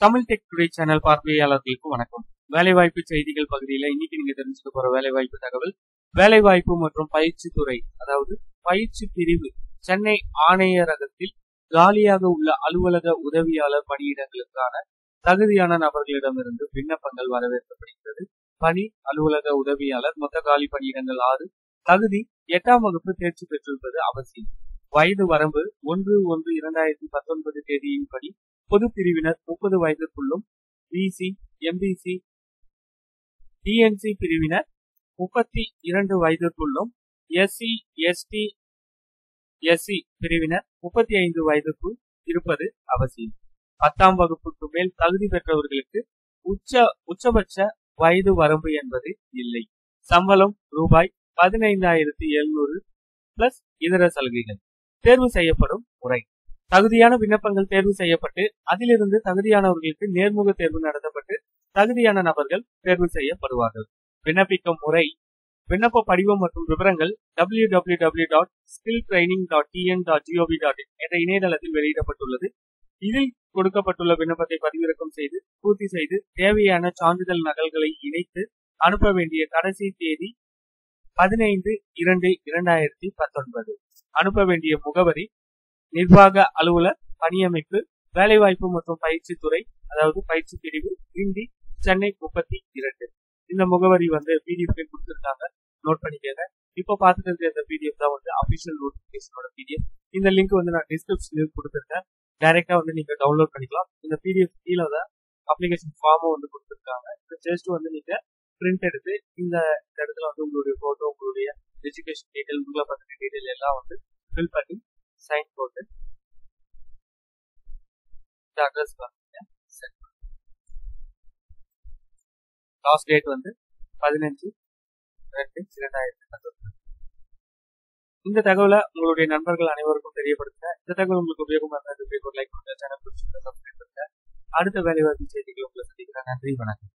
Tamil tech today channel பார்வையாளர்களுக்கு வணக்கம். வேலைவாய்ப்பு செய்திகள் பகுதியில் இன்னைக்கு நீங்க தெரிஞ்சுக்க போற வேலைவாய்ப்பு தகவல் வேலைவாய்ப்பு மற்றும் பயிற்சி துறை அதாவது பயிற்சி பிரிவு சென்னை ஆணையரகத்தில் காலியாக உள்ள அலுவலக உதவியாளர் பணியிடங்களுக்கான தகுதியான நபர்களிடமிருந்து விண்ணப்பங்கள் வரவேற்கப்படுகிறது பணி அலுவலக உதவியாளர் மொத்த காலி பணியிடங்கள் ஆறு தகுதி எட்டாம் வகுப்பு தேர்ச்சி பெற்றிருப்பது அவசியம். வயது வரம்பு ஒன்று ஒன்று இரண்டாயிரத்தி பத்தொன்பது தேதியின்படி பொது பிரிவினர் முப்பது வயதிற்குள்ளும் பிசி எம்பிசி டிஎன்சி பிரிவினர் முப்பத்தி இரண்டு வயதிற்குள்ளும் எஸ்சி எஸ்டி எஸ்சி பிரிவினர் முப்பத்தி ஐந்து வயதுக்குள் இருப்பது அவசியம். பத்தாம் வகுப்புக்கு மேல் தகுதி பெற்றவர்களுக்கு உச்ச உச்சபட்ச வயது வரம்பு என்பது இல்லை. சம்பளம் ரூபாய் பதினைந்தாயிரத்தி எழுநூறு பிளஸ் இதர சலுகைகள். தேர்வு செய்யப்படும் முறை. தகுதியான விண்ணப்பங்கள் தேர்வு செய்யப்பட்டு அதிலிருந்து தகுதியானவர்களுக்கு நேர்முக தேர்வு நடத்தப்பட்டு தகுதியான நபர்கள் தேர்வு செய்யப்படுவார்கள். விண்ணப்பிக்கும் முறை. விண்ணப்ப படிவம் மற்றும் விவரங்கள் W W W dot skill training dot TN dot GOV dot என்ற இணையதளத்தில் வெளியிடப்பட்டுள்ளது. இதில் கொடுக்கப்பட்டுள்ள விண்ணப்பத்தை பதிவிறக்கம் செய்து பூர்த்தி செய்து தேவையான சான்றிதழ் நகல்களை இணைத்து அனுப்ப வேண்டிய கடைசி தேதி பதினைந்து இரண்டு இரண்டாயிரத்தி பத்தொன்பது. அனுப்ப வேண்டிய முகவரி நிர்வாக அலுவலர் பணியமைப்பு வேலைவாய்ப்பு மற்றும் பயிற்சி துறை அதாவது பயிற்சி பிரிவு கிண்டி சென்னை முப்பத்தி இரண்டு. இந்த முகவரி வந்து பிடிஎஃப் கொடுத்துருக்காங்க. நோட் பண்ணிக்கோங்க. இப்போ பார்த்துட்டு இருக்க இந்த பிடிஎஃப் தான் வந்து அபிஷியல் நோட்டிபிகேஷனோட பிடிஎஃப் இந்த லிங்க் வந்து நான் டிஸ்கிரிப்ஷன்ல கொடுத்துருக்கேன். டைரக்டா வந்து நீங்க டவுன்லோட் பண்ணிக்கலாம். இந்த பிடிஎஃப் கீழே தான் அப்ளிகேஷன் ஃபார்மும் வந்து கொடுத்துருக்காங்க. இந்த ஜஸ்ட் வந்து நீங்க பிரிண்ட் எடுத்து இந்த இடத்துல வந்து உங்களுடைய போட்டோ உங்களுடைய எஜுகேஷன் டீடைல் உங்களை பத்தின டீடைல் எல்லாம் வந்து ஃபில் பண்ணி சைன் போட்டு. இந்த அட்ரஸ் வந்து சென்ட் லாஸ்ட் டேட் வந்து பதினஞ்சு ரெண்டு இரண்டாயிரத்தி பத்தொன்பது. இந்த தகவலை உங்களுடைய நண்பர்கள் அனைவருக்கும் தெரியப்படுத்துங்க. இந்த தகவல் உங்களுக்கு உபயோகமாக இருந்தால் ஒரு லைக் பண்ணுங்க சேனல் சப்ஸ்கிரைப் பண்ணுங்க அடுத்த வேலைவாய்ப்பு செய்திகள் உங்களை சந்திக்கிறேன். நன்றி வணக்கம்.